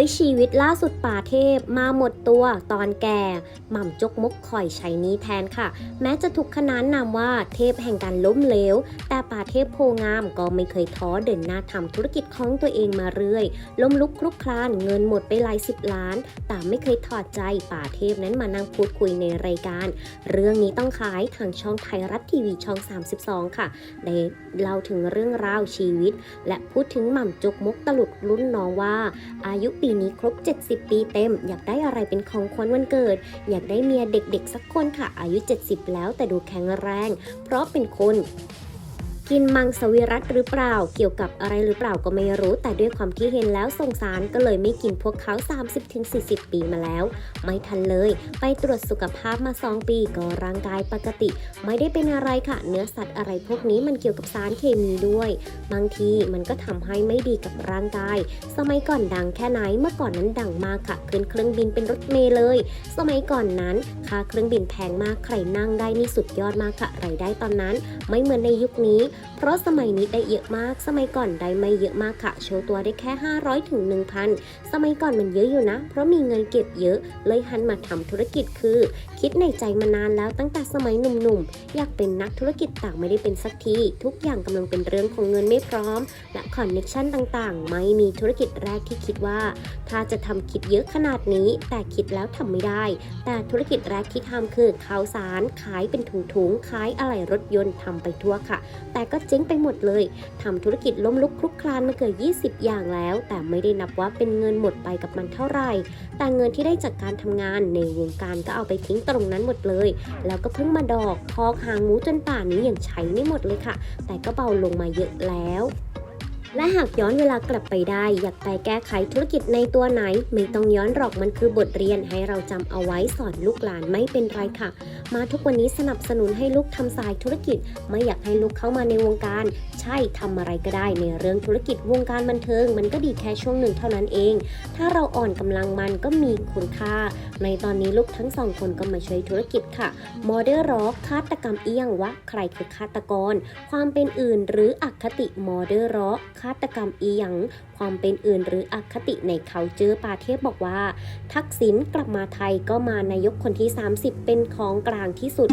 ยชีวิตล่าสุดป่าเทพมาหมดตัวตอนแก่ หม่ำจกมกคอยใช้นี้แทนค่ะ แม้จะถูกขนานนามว่าเทพแห่งการล้มเหลว แต่ป่าเทพโพงามก็ไม่เคยท้อเดินหน้าทำธุรกิจของตัวเองมาเรื่อย ล้มลุกคลุกคลานเงินหมดไปหลายสิบล้าน แต่ไม่เคยถอดใจป่าเทพนั้นมานั่งพูดคุยในรายการ เรื่องนี้ต้องขายทางช่องไทยรัฐทีวีช่อง 32 ค่ะ ได้เล่าถึงเรื่องราวชีวิต และพูดถึงหม่ำจกมกตลุดรุ่นน้องว่าอายุปีนี้ครบ 70 ปีเต็ม อยากได้อะไรเป็นของขวัญวันเกิด อยากได้เมียเด็กๆ สักคนค่ะ อายุ 70 แล้วแต่ดูแข็งแรง เพราะเป็นคน กินมังสวิรัตหรือเปล่า เกี่ยวกับอะไรหรือเปล่าก็ไม่รู้ แต่ด้วยความที่เห็นแล้วสงสารก็เลยไม่กินพวกเขา 30-40 ปีมาแล้ว ไม่ทันเลย ไปตรวจสุขภาพมา 2 ปีก็ร่างกายปกติ ไม่ได้เป็นอะไรค่ะ เนื้อสัตว์อะไรพวกนี้มันเกี่ยวกับสารเคมีด้วย บางทีมันก็ทำให้ไม่ดีกับร่างกาย สมัยก่อนดังแค่ไหนเมื่อก่อนนั้นดังมากค่ะขึ้นเครื่องบินเป็นรถเมล์เลย สมัยก่อนนั้นค่าเครื่องบินแพงมากใครนั่งได้นี่สุดยอดมากค่ะรายได้ตอนนั้น ไม่เหมือนในยุคนี้เพราะสมัยนี้ได้เยอะมาก สมัยก่อนได้ไม่เยอะมากค่ะ โชว์ตัวได้แค่ 500ถึง1,000 สมัยก่อนมันเยอะอยู่นะ เพราะมีเงินเก็บเยอะ เลยหันมาทำธุรกิจคือ คิดในใจมานานแล้วตั้งแต่สมัยหนุ่มๆ อยากเป็นนักธุรกิจต่างไม่ได้เป็นสักที ทุกอย่างกำลังเป็นเรื่องของเงินไม่พร้อม และคอนเน็ชันต่างๆ ไม่มีธุรกิจแรกที่คิดว่า ถ้าจะทำคิดเยอะขนาดนี้ แต่คิดแล้วทำไม่ได้ แต่ธุรกิจแรกที่ทำคือข้าวสารขายเป็นถุงๆขายอะไหล่รถยนต์ทำไปทั่วค่ะ แต่ก็เจ๊งไปหมดเลยทำธุรกิจล้มลุกคลุกคลานมาเกือบ20 อย่างแล้ว แต่ไม่ได้นับว่าเป็นเงินหมดไปกับมันเท่าไหร่ แต่เงินที่ได้จากการทำงานในวงการก็เอาไปทิ้งตรงนั้นหมดเลย แล้วก็เพิ่งมาดอกทอกหางหมูจนป่านนี้ยังใช้ไม่หมดเลยค่ะ แต่ก็เบาลงมาเยอะแล้ว และหากย้อนเวลากลับไปได้ อยากไปแก้ไขธุรกิจในตัวไหน ไม่ต้องย้อนหรอกมันคือบทเรียนให้เราจำเอาไว้สอนลูกหลานไม่เป็นไรค่ะ มาทุกวันนี้สนับสนุนให้ลูกทำสายธุรกิจ ไม่อยากให้ลูกเข้ามาในวงการ ใช่ทำอะไรก็ได้ในเรื่องธุรกิจวงการบันเทิง มันก็ดีแค่ช่วงหนึ่งเท่านั้นเอง ถ้าเราอ่อนกำลังมันก็มีคุณค่า ในตอนนี้ลูกทั้งสองคนก็มาช่วยธุรกิจค่ะโมเดลร็อกฆาตกรรมเอียงวะใครคือฆาตกร ความเป็นอื่น หรืออคติโมเดลร็อกฆาตกรรมอีหยัง ความเป็นอื่นหรืออคติในเขาเจอปาเทพบอกว่า ทักษิณกลับมาไทยก็มานายกคนที่ 30 เป็นของกลางที่สุด